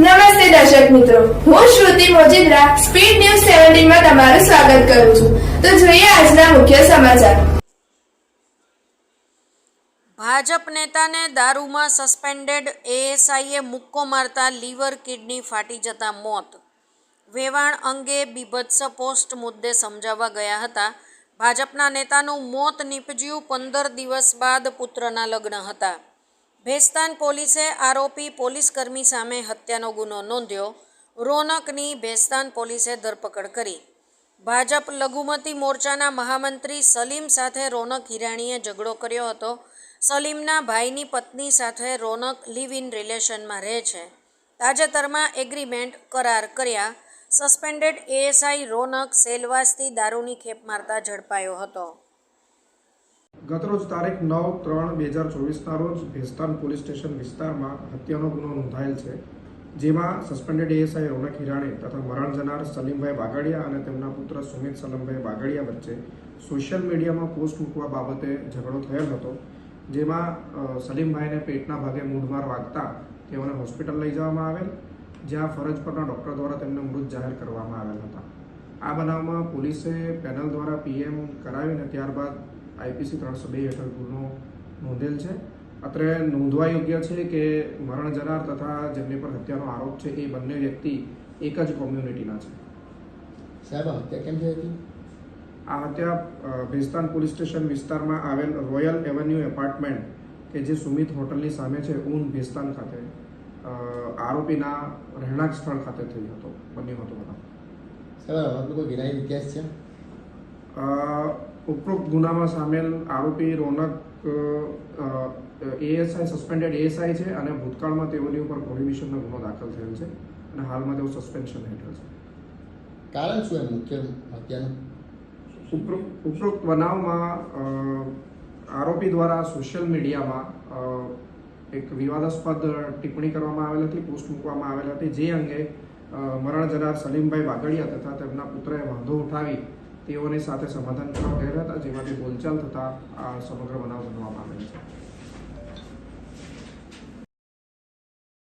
નમસ્તે દર્શક મિત્રો. હું શ્રુતિ મોજીદ્રા, સ્પીડ ન્યૂઝ સેવન્ટીનમાં તમારું સ્વાગત કરું છું. તો જોઈએ આજના મુખ્ય સમાચાર. ભાજપ નેતાને દારૂમાં સસ્પેન્ડેડ એએસઆઈએ મુક્કો મારતા લીવર કિડની ફાટી જતા મોત. વેવાણ અંગે બીભત્સ પોસ્ટ મુદ્દે સમજાવવા ગયા હતા. ભાજપના નેતાનું મોત નીપજ્યું પંદર દિવસ બાદ પુત્રના લગ્ન હતા. ભેસ્તાન પોલીસે આરોપી પોલીસકર્મી સામે હત્યાનો ગુનો નોંધ્યો. રોનકની ભેસ્તાન પોલીસે ધરપકડ કરી. ભાજપ લઘુમતી મોરચાના મહામંત્રી સલીમ સાથે રોનક હિરાણીએ ઝઘડો કર્યો હતો. સલીમના ભાઈની પત્ની સાથે રોનક લિવ ઇન રિલેશનમાં રહે છે. તાજેતરમાં એગ્રીમેન્ટ કરાર કર્યા. સસ્પેન્ડેડ એએસઆઈ રોનક સેલવાસથી દારૂની ખેપ મારતા ઝડપાયો હતો. ગતરોજ તારીખ નવ ત્રણ બે હજાર ચોવીસના રોજ ભેસ્તાન પોલીસ સ્ટેશન વિસ્તારમાં હત્યાનો ગુનો નોંધાયેલ છે, જેમાં સસ્પેન્ડેડ એએસઆઈ રોનક હિરાણી તથા મરણ જનાર સલીમભાઈ બાગડિયા અને તેમના પુત્ર સુમિત સલમભાઈ બાગડિયા વચ્ચે સોશિયલ મીડિયામાં પોસ્ટ મૂકવા બાબતે ઝઘડો થયેલ હતો, જેમાં સલીમભાઈને પેટના ભાગે મૂઢમાર વાગતા તેઓને હોસ્પિટલ લઈ જવામાં આવેલ, જ્યાં ફરજ પરના ડૉક્ટર દ્વારા તેમને મૃત જાહેર કરવામાં આવેલ હતા. આ બનાવમાં પોલીસે પેનલ દ્વારા પીએમ કરાવીને ત્યારબાદ આઈપીસી ત્રણસો બે હેઠળ ગુનો નોંધેલ છે. અત્રે નોંધવા યોગ્ય છે કે મરણ જનાર તથા જેમની પર હત્યાનો આરોપ છે એ બંને વ્યક્તિ એક જ કોમ્યુનિટીના છે. સાહેબ હત્યા કેમ થઈ હતી? આ હત્યા ભેસ્તાન પોલીસ સ્ટેશન વિસ્તારમાં આવેલ રોયલ એવન્યુ એપાર્ટમેન્ટ કે જે સુમિત હોટલની સામે છે ઊન ભેસ્તાન ખાતે આરોપીના રહેણાંક સ્થળ ખાતે થઈ હતો બન્યો હતો બનાવ. સાહેબ કોઈ વિનાયક ઇતિહાસ છે? ઉપરોક્ત ગુનામાં સામેલ આરોપી રોનક એએસઆઈ સસ્પેન્ડેડ એએસઆઈ છે અને ભૂતકાળમાં તેઓની ઉપર પ્રોહિબિશનનો ગુનો દાખલ થયેલ છે અને હાલમાં તેઓ સસ્પેન્શન હેઠળ છે. કારણ શું એમ મુખ્ય હત્યાનું? ઉપરોક્ત ઉપરોક્ત બનાવમાં આરોપી દ્વારા સોશિયલ મીડિયામાં એક વિવાદાસ્પદ ટિપ્પણી કરવામાં આવેલ હતી પોસ્ટ મૂકવામાં આવેલ હતી જે અંગે મરણ જનાર સલીમભાઈ વાઘડિયા તથા તેમના પુત્રએ વાંધો ઉઠાવી તેઓની સાથે સમાધાન કરવા ગયા હતા, જેમાંથી બોલચાલ થતા આ સમગ્ર બનાવ બનવામાં આવેલ છે